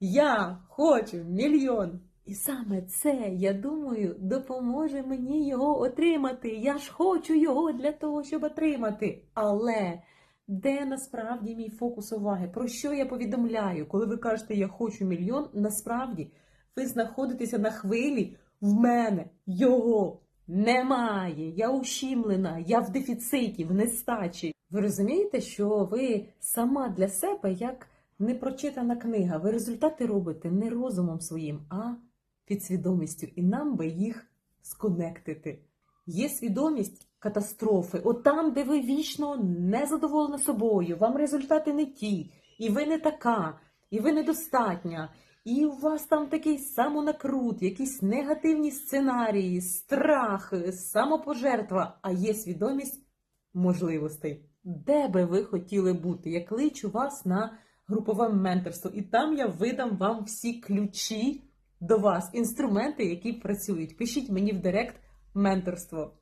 Я хочу мільйон. І саме це, я думаю, допоможе мені його отримати. Я ж хочу його для того, щоб отримати. Але де насправді мій фокус уваги? Про що я повідомляю? Коли ви кажете я хочу мільйон, насправді ви знаходитеся на хвилі в мене його немає. Я ущімлена, я в дефіциті, в нестачі. Ви розумієте, що ви сама для себе як непрочитана книга. Ви результати робите не розумом своїм, а підсвідомістю. І нам би їх сконектити. Є свідомість катастрофи, от там, де ви вічно не задоволені собою, вам результати не ті, і ви не така, і ви недостатня, і у вас там такий самонакрут, якісь негативні сценарії, страх, самопожертва, а є свідомість можливостей. Де би ви хотіли бути? Я кличу вас на групове менторство, і там я видам вам всі ключі до вас, інструменти, які працюють. Пишіть мені в директ менторство.